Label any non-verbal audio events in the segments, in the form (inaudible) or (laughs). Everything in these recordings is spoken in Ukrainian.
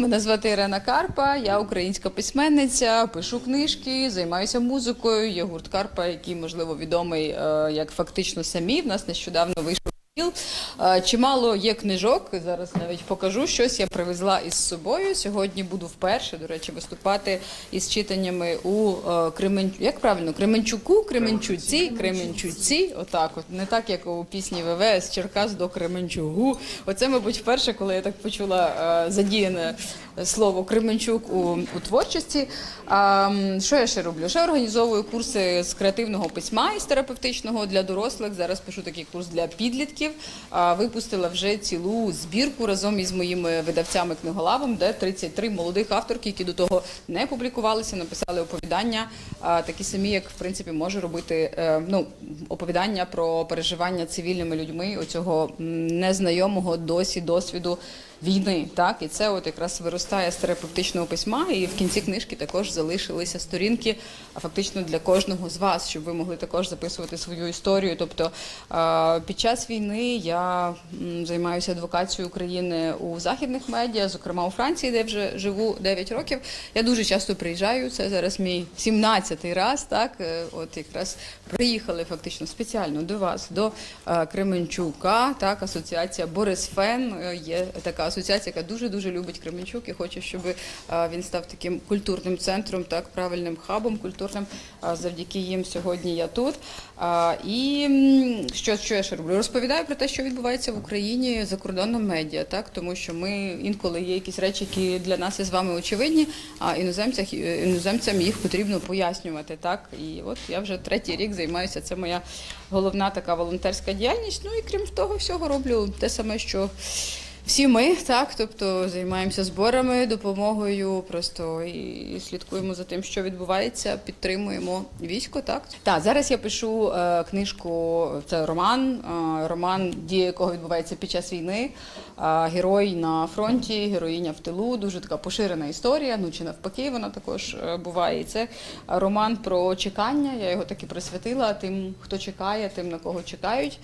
Мене звати Ірена Карпа, я українська письменниця, пишу книжки, займаюся музикою. Є гурт Карпа, який можливо відомий е, як фактично самі. В нас нещодавно вийшов Чимало є книжок. Зараз навіть покажу щось. Я привезла із собою. Сьогодні буду вперше, до речі, виступати із читаннями у е, Кремен... Як правильно? Кременчуку, Кременчуці, Кременчуці. Отак, от не так, як у пісні ВВ з Черкас до Кременчугу. Оце, мабуть, вперше, коли я так почула е, задіяне слово Кременчук у, у творчості. А, що я ще роблю? Ще організовую курси з креативного письма із терапевтичного для дорослих. Зараз пишу такий курс для підлітків. А, випустила вже цілу збірку разом із моїми видавцями книголавом, де 33 молодих авторки, які до того не публікувалися, написали оповідання, а, такі самі, як в принципі може робити е, ну, оповідання про переживання цивільними людьми оцього незнайомого досі досвіду війни. Так, і це от якраз виростає з терапевтичного письма, і в кінці книжки також залишилися сторінки, а фактично для кожного з вас, щоб ви могли також записувати свою історію. Тобто під час війни я займаюся адвокацією України у західних медіа, зокрема у Франції, де вже живу 9 років. Я дуже часто приїжджаю. Це зараз мій 17-й раз. Так, Е, от якраз приїхали фактично спеціально до вас, до е, Кременчука. Так, асоціація Борис Фен е, є така асоціація, яка дуже дуже любить Кременчук і хоче, щоб е, він став таким культурним центром, так правильним хабом культурним. Завдяки їм сьогодні я тут. І що, що я ще роблю? Розповідаю про те, що відбувається в Україні за кордоном медіа, так тому що ми інколи є якісь речі, які для нас із вами очевидні, а іноземцях іноземцям їх потрібно пояснювати. Так і от я вже третій рік займаюся. Це моя головна така волонтерська діяльність. Ну і крім того всього, роблю те саме, що. Всі ми так, тобто займаємося зборами, допомогою, просто і слідкуємо за тим, що відбувається, підтримуємо військо. Так так, зараз я пишу е, книжку. Це роман, е, роман, дія якого відбувається під час війни. Е, герой на фронті, героїня в тилу. Дуже така поширена історія. Ну чи навпаки, вона також е, буває. Це роман про чекання. Я його таки присвятила тим, хто чекає, тим на кого чекають.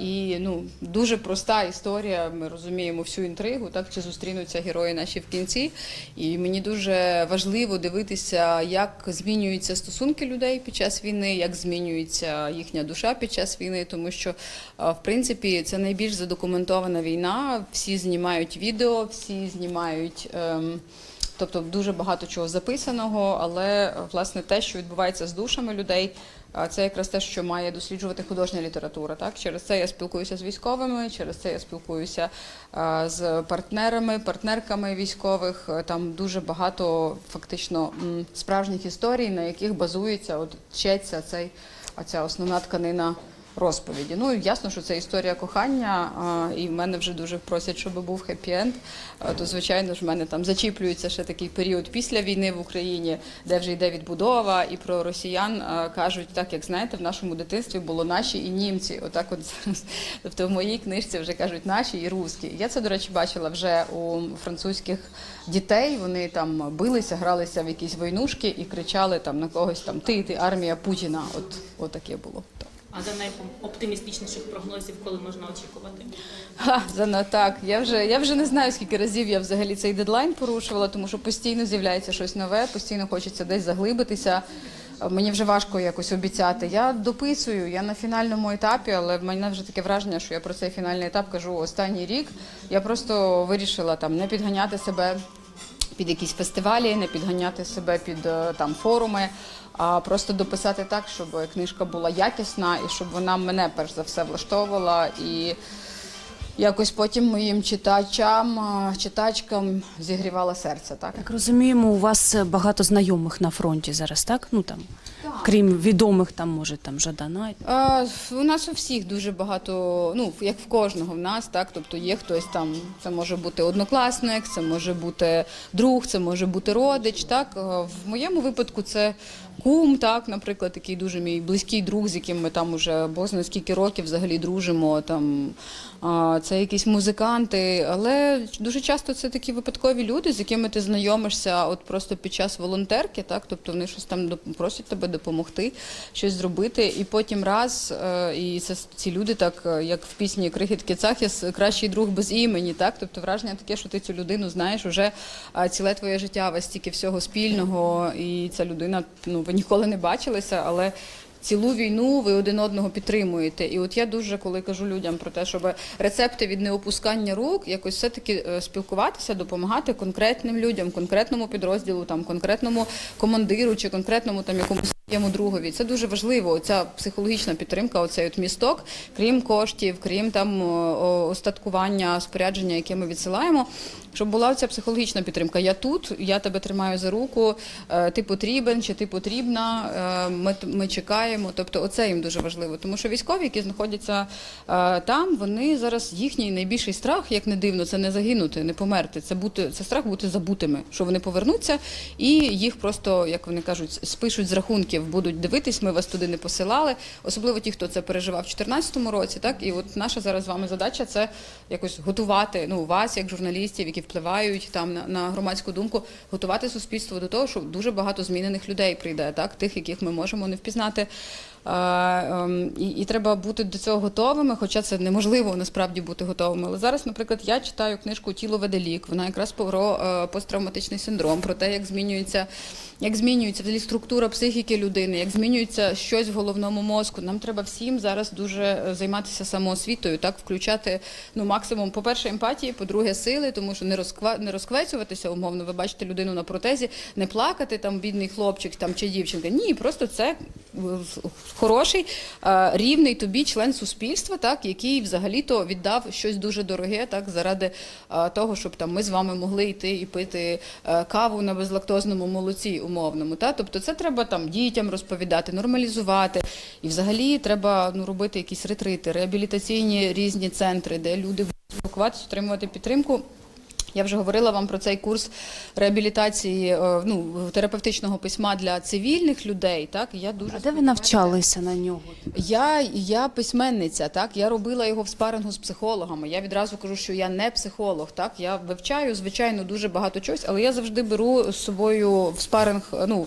І ну дуже проста історія. Ми розуміємо всю інтригу, так чи зустрінуться герої наші в кінці. І мені дуже важливо дивитися, як змінюються стосунки людей під час війни, як змінюється їхня душа під час війни, тому що в принципі це найбільш задокументована війна. Всі знімають відео, всі знімають. Ем, Тобто дуже багато чого записаного, але власне те, що відбувається з душами людей, це якраз те, що має досліджувати художня література. Так через це я спілкуюся з військовими, через це я спілкуюся з партнерами, партнерками військових. Там дуже багато фактично справжніх історій, на яких базується от вчеться цей оця ця основна тканина. Розповіді. Ну ясно, що це історія кохання, і в мене вже дуже просять, щоб був хеппі-енд. То звичайно ж в мене там зачіплюється ще такий період після війни в Україні, де вже йде відбудова, і про росіян кажуть, так як знаєте, в нашому дитинстві було наші і німці. Отак, от. Тобто в моїй книжці вже кажуть наші і русські. Я це, до речі, бачила вже у французьких дітей. Вони там билися, гралися в якісь войнушки і кричали там на когось там ти, ти армія Путіна. От, от таке було. А за найоптимістичніших прогнозів, коли можна очікувати? Ха, зана так. Я вже я вже не знаю, скільки разів я взагалі цей дедлайн порушувала, тому що постійно з'являється щось нове, постійно хочеться десь заглибитися. Мені вже важко якось обіцяти. Я дописую, я на фінальному етапі, але в мене вже таке враження, що я про цей фінальний етап кажу останній рік. Я просто вирішила там не підганяти себе під якісь фестивалі, не підганяти себе під е, там форуми, а просто дописати так, щоб книжка була якісна і щоб вона мене перш за все влаштовувала і якось потім моїм читачам, е, читачкам зігрівала серце. Так. Так розуміємо, у вас багато знайомих на фронті зараз, так? Ну там, крім відомих, там може там Жадана. Е, У нас у всіх дуже багато, ну як в кожного в нас, так. Тобто є хтось там, це може бути однокласник, це може бути друг, це може бути родич. Так Е, в моєму випадку це кум, так, наприклад, такий дуже мій близький друг, з яким ми там уже бог знає скільки років взагалі дружимо. Там а, це якісь музиканти, але дуже часто це такі випадкові люди, з якими ти знайомишся, от просто під час волонтерки, так, тобто вони щось там просять тебе допомогти. щось зробити. І потім раз, е, і це ці люди, так е, як в пісні Крихітки Цахіс, кращий друг без імені. Так, тобто враження таке, що ти цю людину знаєш уже ціле твоє життя, вас стільки всього спільного, і ця людина, ну ви ніколи не бачилися, але. Цілу війну ви один одного підтримуєте. І от я дуже коли кажу людям про те, щоб рецепти від неопускання рук, якось все-таки е, спілкуватися, допомагати конкретним людям, конкретному підрозділу, там конкретному командиру чи конкретному там якомусь своєму другові. Це дуже важливо. Ця психологічна підтримка, оцей от місток, крім коштів, крім там остаткування, спорядження, яке ми відсилаємо. Щоб була ця психологічна підтримка. Я тут, я тебе тримаю за руку, е, ти потрібен чи ти потрібна. е, Ми, ми чекаємо. Тобто, оце їм дуже важливо. Тому що військові, які знаходяться е, там, вони зараз їхній найбільший страх, як не дивно, це не загинути, не померти. Це бути це страх бути забутими, що вони повернуться і їх просто, як вони кажуть, спишуть з рахунків, будуть дивитись. Ми вас туди не посилали. Особливо ті, хто це переживав в 2014 році. Так і от наша зараз з вами задача це якось готувати ну вас, як журналістів, які впливають там на, на громадську думку, готувати суспільство до того, що дуже багато змінених людей прийде, так тих, яких ми можемо не впізнати. А, ем, і, і треба бути до цього готовими, хоча це неможливо насправді бути готовими. Але зараз, наприклад, я читаю книжку Тіло веде лік. Вона якраз про е, посттравматичний синдром, про те, як змінюється, як змінюється взагалі структура психіки людини, як змінюється щось в головному мозку. Нам треба всім зараз дуже е, займатися самоосвітою, так включати ну максимум, по-перше, емпатії, по-друге, сили, тому що не розква не розквецюватися умовно. Ви бачите людину на протезі, не плакати там бідний хлопчик там чи дівчинка. Ні, просто це е, хороший, е, рівний тобі член суспільства, так який взагалі-то віддав щось дуже дороге, так заради е, того, щоб там ми з вами могли йти і пити е, каву на безлактозному молоці умовному. Та тобто, це треба там дітям розповідати, нормалізувати. І взагалі треба ну робити якісь ретрити, реабілітаційні різні центри, де люди будуть спілкуватися, отримувати підтримку. Я вже говорила вам про цей курс реабілітації е, ну, терапевтичного письма для цивільних людей. Так я дуже А де ви навчалися на нього? я, я письменниця, так я робила його в спарингу з психологами. Я відразу кажу, що я не психолог. Так я вивчаю, звичайно, дуже багато чогось, але я завжди беру з собою в спаринг, ну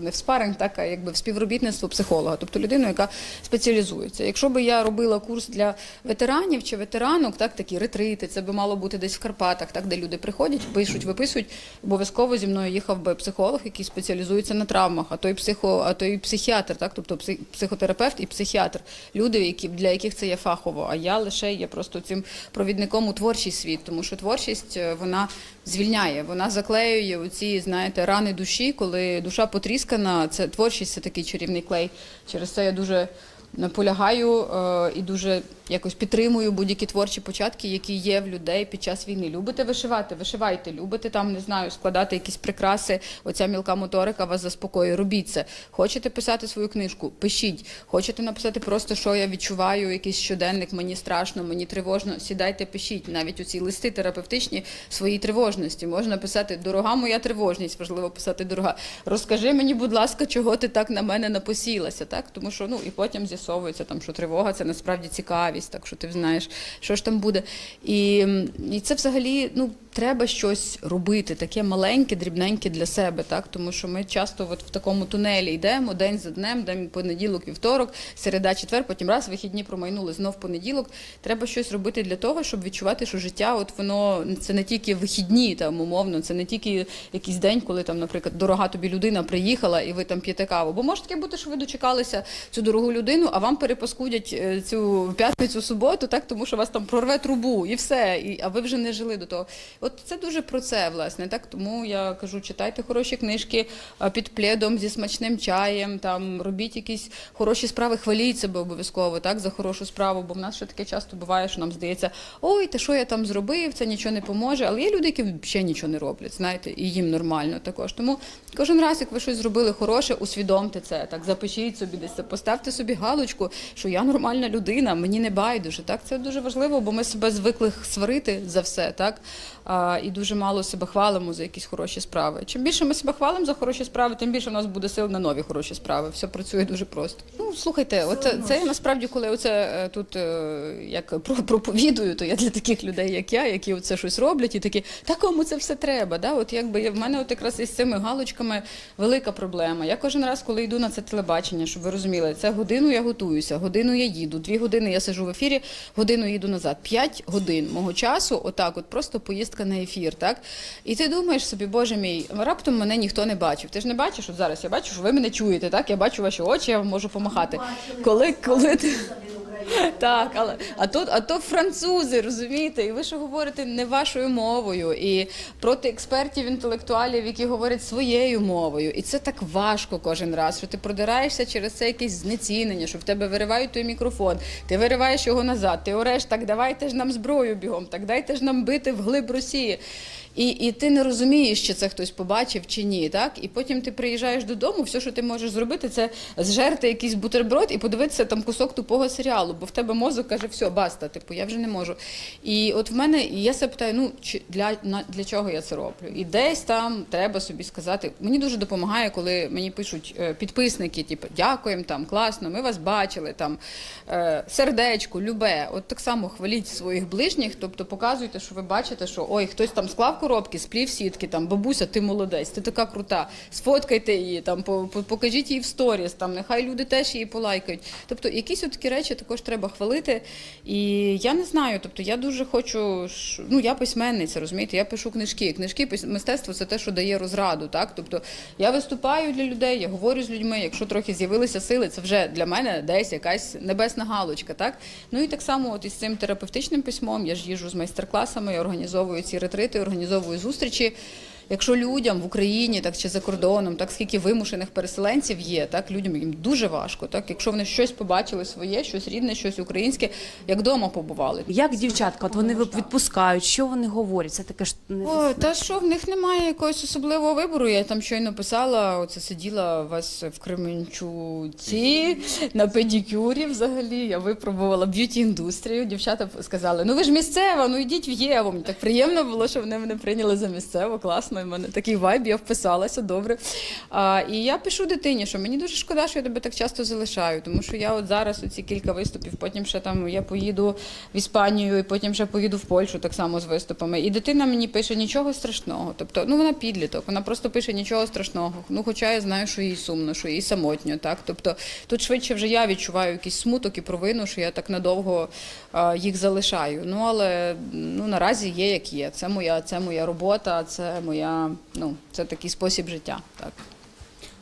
не в спаринг, так а якби в співробітництво психолога, тобто людину, яка спеціалізується. Якщо би я робила курс для ветеранів чи ветеранок, так такі ретрити, це би мало бути десь в Карпатах, так де люди приходять, пишуть, виписують. Обов'язково зі мною їхав би психолог, який спеціалізується на травмах, а то й психо, а то психіатр, так тобто психотерапевт і психіатр, люди, які для яких це є фахово. А я лише є просто цим провідником у творчий світ, тому що творчість е, вона звільняє, вона заклеює оці, знаєте, рани душі, коли душа потріскана. Це творчість, це такий чарівний клей. Через це я дуже наполягаю е, і дуже якось підтримую будь-які творчі початки, які є в людей під час війни. Любите вишивати, вишивайте, любите там, не знаю, складати якісь прикраси. Оця мілка моторика вас заспокоює. Робіть це. Хочете писати свою книжку? Пишіть. Хочете написати просто, що я відчуваю, якийсь щоденник, мені страшно, мені тривожно. Сідайте, пишіть. Навіть у ці листи терапевтичні своїй тривожності. Можна писати Дорога моя тривожність, важливо писати дорога. Розкажи мені, будь ласка, чого ти так на мене напосілася, так? Тому що ну і потім з'ясовується там, що тривога це насправді цікавість, так що ти знаєш, що ж там буде. І, і це взагалі ну треба щось робити, таке маленьке, дрібненьке для себе, так тому що ми часто от в такому тунелі йдемо день за днем, день понеділок, вівторок, середа, четвер, потім раз вихідні промайнули знов понеділок. Треба щось робити для того, щоб відчувати, що життя, от воно це не тільки вихідні, там умовно, це не тільки якийсь день, коли там, наприклад, дорога тобі людина приїхала і ви там п'єте каву. Бо може таке бути, що ви дочекалися цю дорогу людину, а вам перепаскудять е, цю п'ятницю, суботу, так тому що вас там прорве трубу і все. І, а ви вже не жили до того. От це дуже про це, власне. Так тому я кажу, читайте хороші книжки під пледом зі смачним чаєм, там робіть якісь хороші справи, хваліть себе обов'язково, так за хорошу справу. Бо в нас ще таке часто буває, що нам здається, ой, та що я там зробив, це нічого не поможе. Але є люди, які взагалі нічого не роблять, знаєте, і їм нормально також. Тому кожен раз, як ви щось зробили хороше, усвідомте це. Так запишіть собі десь, поставте собі галочку, що я нормальна людина, мені не байдуже. Так це дуже важливо, бо ми себе звикли сварити за все, так а, і дуже мало себе хвалимо за якісь хороші справи. Чим більше ми себе хвалимо за хороші справи, тим більше в нас буде сил на нові хороші справи. Все працює дуже просто. Ну слухайте, оце це насправді, коли оце е, тут е, як проповідую, то я для таких людей, як я, які оце щось роблять, і такі, та кому це все треба? Да? От якби в мене от якраз із цими галочками велика проблема. Я кожен раз, коли йду на це телебачення, щоб ви розуміли, це годину я готуюся, годину я їду, дві години я сижу в ефірі, годину їду назад. П'ять годин мого часу, отак, от просто поїздка на ефір, так? І ти думаєш собі, боже мій, раптом мене ніхто не бачив. Ти ж не бачиш, от зараз я бачу, що ви мене чуєте, так? Я бачу ваші очі, я вам можу помахати. Коли, коли ти. (laughs) Так, але а тут, а то французи, розумієте, і ви що говорите не вашою мовою, і проти експертів, інтелектуалів, які говорять своєю мовою. І це так важко кожен раз, що ти продираєшся через це якесь знецінення, що в тебе виривають той мікрофон, ти вириваєш його назад, ти ореш, так давайте ж нам зброю бігом, так дайте ж нам бити в глиб Росії. І, і ти не розумієш, чи це хтось побачив чи ні, так? І потім ти приїжджаєш додому, все, що ти можеш зробити, це зжерти якийсь бутерброд і подивитися там кусок тупого серіалу, бо в тебе мозок каже, все, баста, типу, я вже не можу. І от в мене, я себе питаю, ну чи для, на, для чого я це роблю? І десь там треба собі сказати. Мені дуже допомагає, коли мені пишуть е, підписники, типу, дякуємо, там, класно, ми вас бачили, там, е, сердечко, любе. От так само хваліть своїх ближніх, тобто показуйте, що ви бачите, що ой, хтось там склав коробки, сплів сітки, там, бабуся, ти молодець, ти така крута, сфоткайте її, там, по- по- покажіть її в сторіс, там, нехай люди теж її полайкають. Тобто якісь такі речі також треба хвалити. І я не знаю, тобто я дуже хочу, ну я письменниця, розумієте, я пишу книжки. Книжки, мистецтво це те, що дає розраду. Так? Тобто я виступаю для людей, я говорю з людьми. Якщо трохи з'явилися сили, це вже для мене десь якась небесна галочка. Так? Ну і так само, от із цим терапевтичним письмом, я ж їжджу з майстер-класами, я організовую ці ретрити, організовую зустрічі. Якщо людям в Україні, так чи за кордоном, так скільки вимушених переселенців є, так людям їм дуже важко. Так, якщо вони щось побачили своє, щось рідне, щось українське, як вдома побували. Як дівчатка, от вони відпускають, що вони говорять? Це таке ж не О, та що в них немає якогось особливого вибору. Я там щойно писала, оце сиділа у вас в Кременчуці на педикюрі взагалі. Я випробувала б'юті індустрію. Дівчата сказали: ну ви ж місцева, ну йдіть в Єву. Мені так приємно було, що вони мене прийняли за місцеву. Класно, і в мене такий вайб, я вписалася добре. А, і я пишу дитині, що мені дуже шкода, що я тебе так часто залишаю, тому що я от зараз оці кілька виступів, потім ще там я поїду в Іспанію, і потім ще поїду в Польщу так само з виступами. І дитина мені пише нічого страшного. Тобто, ну вона підліток, вона просто пише нічого страшного. Ну, хоча я знаю, що їй сумно, що їй самотньо. Так, тобто тут швидше вже я відчуваю якийсь смуток і провину, що я так надовго а, їх залишаю. Ну але ну наразі є як є. Це моя, це моя робота, це моя, ну це такий спосіб життя. Так.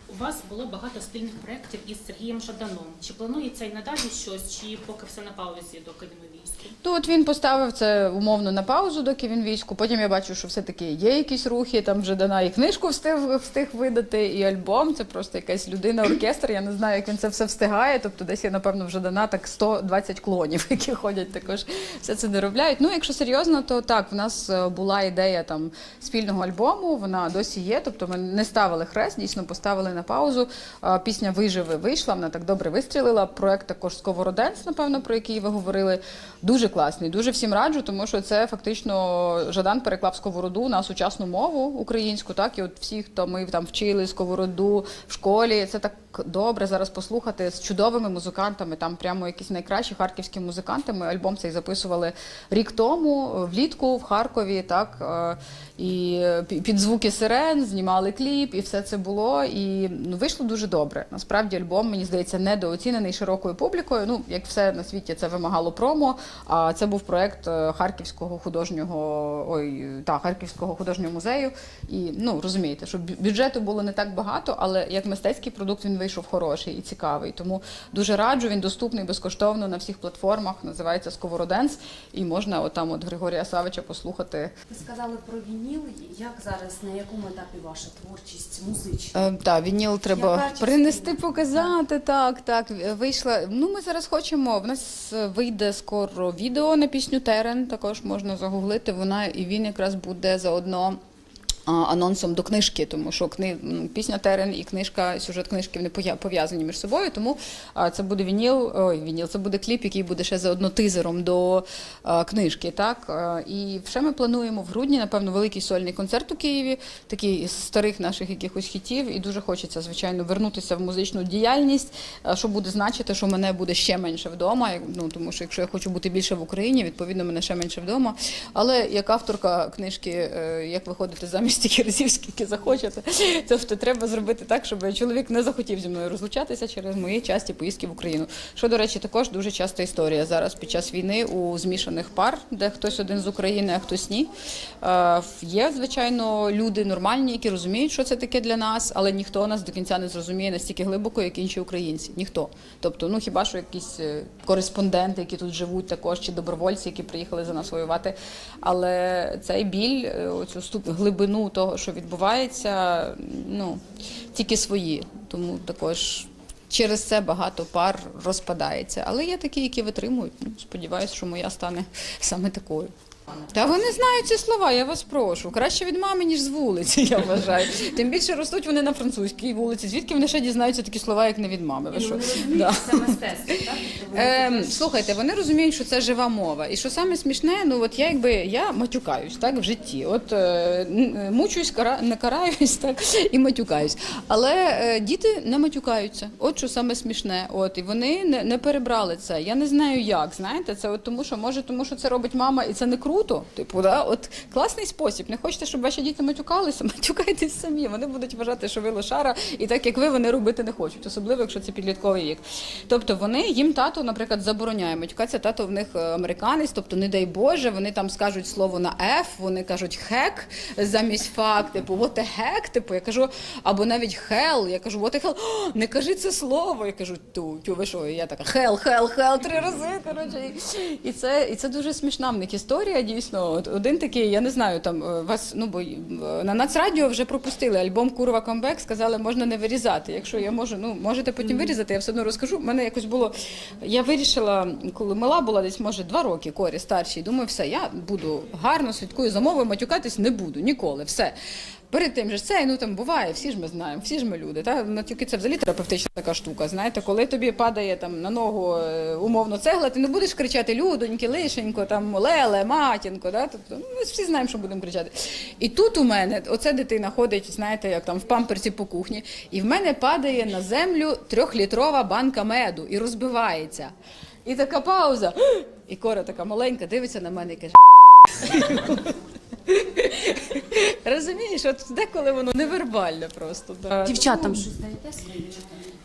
У вас було багато спільних проєктів із Сергієм Жаданом. Чи планується і надалі щось, чи поки все на паузі, доки війську? Ну, от він поставив це умовно на паузу, доки він війську. Потім я бачу, що все-таки є якісь рухи. Там вже Дана і книжку встиг, встиг видати, і альбом. Це просто якась людина, оркестр. Я не знаю, як він це все встигає. Тобто, десь я, напевно, вже Дана так 120 клонів, (laughs) які ходять також все це доробляють. Ну, якщо серйозно, то так, в нас е, була ідея там спільного альбому, вона досі є. Тобто ми не ставили хрест, дійсно поставили на паузу. Пісня Виживи вийшла, вона так добре вистрілила. Проект також Сковороденс, напевно, про який ви говорили. Дуже класний, дуже всім раджу, тому що це фактично Жадан переклав сковороду на сучасну мову українську. Так і от всі, хто ми там вчили сковороду в школі, це так добре зараз послухати з чудовими музикантами. Там прямо якісь найкращі харківські музиканти. Ми альбом цей записували рік тому, влітку в Харкові. Так е, і під звуки сирен знімали кліп, і все це було. І ну вийшло дуже добре. Насправді альбом мені здається недооцінений широкою публікою. Ну як все на світі, це вимагало промо. А це був проект е, Харківського художнього ой, та Харківського художнього музею. І ну розумієте, що бю- бюджету було не так багато, але як мистецький продукт він вийшов хороший і цікавий. Тому дуже раджу. Він доступний безкоштовно на всіх платформах. Називається Сковороденс, і можна отам от Григорія Савича послухати. Ви сказали про вініл. Як зараз на якому етапі ваша творчість музична? Е, так, вініл треба Яка частина? принести, показати. Так, так. Вийшла. Ну, ми зараз хочемо. В нас вийде скоро відео на пісню Терен. Також можна загуглити. Вона і він якраз буде заодно. Анонсом до книжки, тому що кни... пісня Терен і книжка, сюжет книжки вони пов'язані між собою. Тому це буде вініл, ой, вініл, це буде кліп, який буде ще заодно тизером до книжки. Так і ще ми плануємо в грудні, напевно, великий сольний концерт у Києві, такий із старих наших якихось хітів. І дуже хочеться, звичайно, вернутися в музичну діяльність, що буде значити, що мене буде ще менше вдома. Ну тому що якщо я хочу бути більше в Україні, відповідно мене ще менше вдома. Але як авторка книжки, е, як виходити замість стільки разів, скільки захочете, тобто треба зробити так, щоб чоловік не захотів зі мною розлучатися через мої часті поїздки в Україну. Що, до речі, також дуже часта історія зараз під час війни у змішаних пар, де хтось один з України, а хтось ні. Е, Є, звичайно, люди нормальні, які розуміють, що це таке для нас, але ніхто нас до кінця не зрозуміє настільки глибоко, як інші українці. Ніхто. Тобто, ну хіба що якісь е, кореспонденти, які тут живуть, також чи добровольці, які приїхали за нас воювати. Але цей біль, е, оцю ступ- глибину того, що відбувається, ну тільки свої. Тому також. Через це багато пар розпадається. Але є такі, які витримують. Ну, сподіваюся, що моя стане саме такою. Та вони знають ці слова, я вас прошу. Краще від мами, ніж з вулиці, я вважаю. Тим більше ростуть вони на французькій вулиці. Звідки вони ще дізнаються такі слова, як не від мами? Ви що? Да. Це мистецтво, так? Ем, слухайте, вони розуміють, що це жива мова. І що саме смішне, ну от я якби я матюкаюсь так в житті. От е, мучусь, кара, не караюсь, так і матюкаюсь. Але е, діти не матюкаються. От що саме смішне. От і вони не, не перебрали це. Я не знаю як. Знаєте, це от тому, що може, тому що це робить мама, і це не круто. Типу, да? от класний спосіб. Не хочете, щоб ваші діти матюкалися, (laughs) матюкайтесь самі. Вони будуть вважати, що ви лошара, і так як ви, вони робити не хочуть, особливо якщо це підлітковий вік. Тобто вони їм тато, наприклад, забороняє матюкатися. Тато в них е, американець, тобто, не дай Боже, вони там скажуть слово на F, вони кажуть хек замість факт, типу, what the heck, типу, я кажу, або навіть hell, я кажу, what the hell, «О, не кажи це слово. Я кажу, тю, тю, ви що, я така hell, hell, hell, три рази. Коротше, і це і це дуже смішна в них історія. Дійсно, От один такий, я не знаю, там е, вас ну бо е, на Нацрадіо вже пропустили альбом Курва Камбек, сказали, можна не вирізати. Якщо я можу, ну можете потім вирізати, я все одно розкажу. У мене якось було. Я вирішила, коли мала була десь, може, два роки, корі старшій. Думаю, все, я буду гарно слідкую за мовою, матюкатись не буду ніколи. Все. Перед тим же це, ну там буває, всі ж ми знаємо, всі ж ми люди. Та? Ну, тільки це взагалі терапевтична така штука. Знаєте, коли тобі падає там на ногу е, умовно цегла, ти не будеш кричати людоньки, лишенько, там леле, матінко. Да? Тобто, ну, ми всі знаємо, що будемо кричати. І тут у мене оця дитина ходить, знаєте, як там в памперсі по кухні, і в мене падає на землю трьохлітрова банка меду і розбивається. І така пауза. І кора така маленька дивиться на мене і каже. Розумієш, от деколи воно невербальне просто. Да. Дівчатам щось даєте?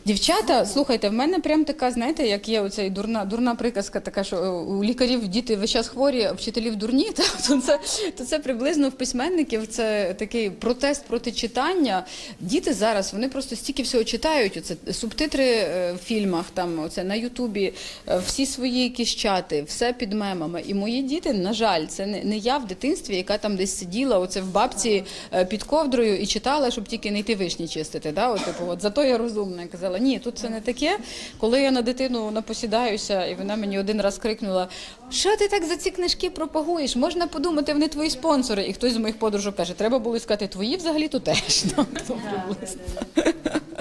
Дівчата, слухайте, в мене прям така, знаєте, як є оцей дурна, дурна приказка, така, що е, у лікарів діти весь час хворі, а вчителів дурні. (laughs) Та, то, це, то це приблизно в письменників це такий протест проти читання. Діти зараз вони просто стільки всього читають. Оце субтитри е, в фільмах, там оце на Ютубі, е, всі свої якісь чати, все під мемами. І мої діти, на жаль, це не, не я в дитинстві, яка там десь сиділа оце в бабці під ковдрою і читала, щоб тільки не йти вишні чистити. Да? От, типу, от, зато я розумна. Казала, ні, тут це не таке. Коли я на дитину напосідаюся, і вона мені один раз крикнула: що ти так за ці книжки пропагуєш? Можна подумати, вони твої спонсори. І хтось з моїх подружок каже, треба було сказати, твої взагалі то теж.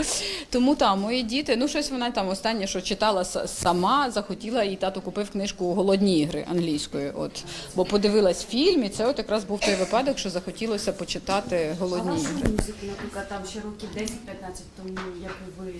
(laughs) Тому там мої діти, ну щось вона там останнє, що читала сама, захотіла, і тато купив книжку Голодні ігри англійською. От бо подивилась фільм, і це от якраз був той випадок, що захотілося почитати голодні ігри. музику, наприклад, там ще років 10-15 тому, як ви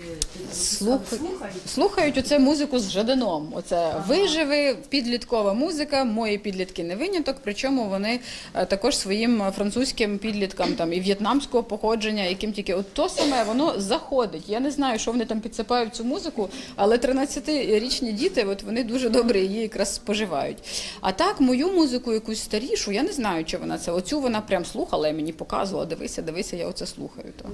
Слухаєте? Слухають оце музику з Жаданом. Оце виживи, підліткова музика. Мої підлітки не виняток. Причому вони е, також своїм французьким підліткам там і в'єтнамського походження, яким тільки от то саме воно заходить. Я не знаю, що вони там підсипають цю музику, але 13-річні діти, от вони дуже добре її якраз споживають. А так, мою музику, якусь старішу, я не знаю, чи вона це. Оцю вона прям слухала і мені показувала. Дивися, дивися, я оце слухаю. То.